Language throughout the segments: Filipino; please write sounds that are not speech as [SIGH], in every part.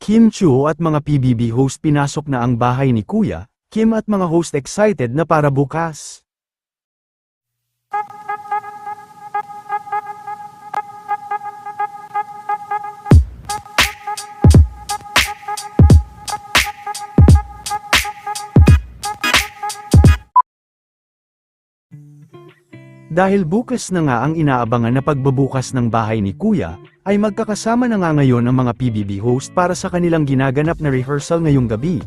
Kim Chu at mga PBB host pinasok na ang bahay ni Kuya, Kim at mga host excited na para bukas. Dahil bukas na nga ang inaabangan na pagbabukas ng bahay ni Kuya, ay magkakasama na nga ngayon ang mga PBB host para sa kanilang ginaganap na rehearsal ngayong gabi.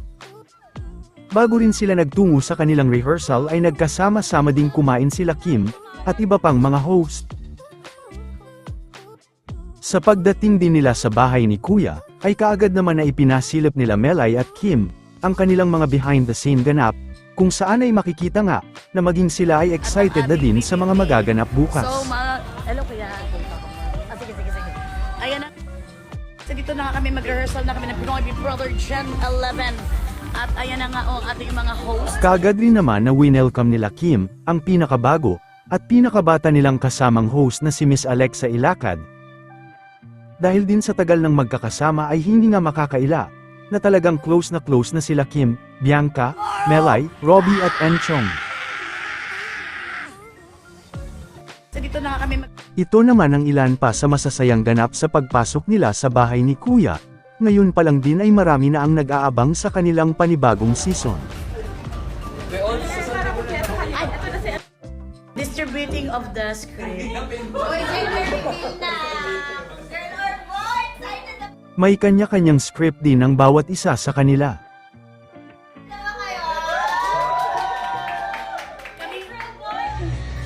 Bago rin sila nagtungo sa kanilang rehearsal ay nagkasama-sama ding kumain sila Kim, at iba pang mga host. Sa pagdating din nila sa bahay ni Kuya, ay kaagad naman na ipinasilip nila Melay at Kim, ang kanilang mga behind the scene ganap, kung saan ay makikita nga, na maging sila ay excited na din sa mga magaganap bukas. Ayan na. So, dito na kami mag-rehearsal na kami ng Pinoy Big Brother Gen 11. At ayan na nga oh, ang ating mga host. Kaagad rin naman na winelcome nila Kim, ang pinakabago, at pinakabata nilang kasamang host na si Miss Alexa Ilacad. Dahil din sa tagal ng magkakasama ay hindi nga makakaila, na talagang close na close na sila Kim, Bianca, Melay, Robbie at Enchong. So, dito na kami mag... Ito naman ang ilan pa sa masasayang ganap sa pagpasok nila sa bahay ni Kuya, ngayon pa lang din ay marami na ang nag-aabang sa kanilang panibagong season. Distributing of the script. May kanya-kanyang script din ang bawat isa sa kanila.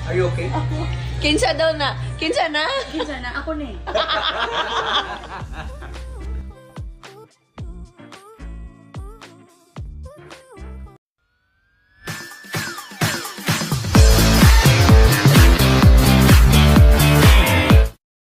Are you okay? Kinsa daw na? Kinsa na? Kinsa na ako ni. [LAUGHS]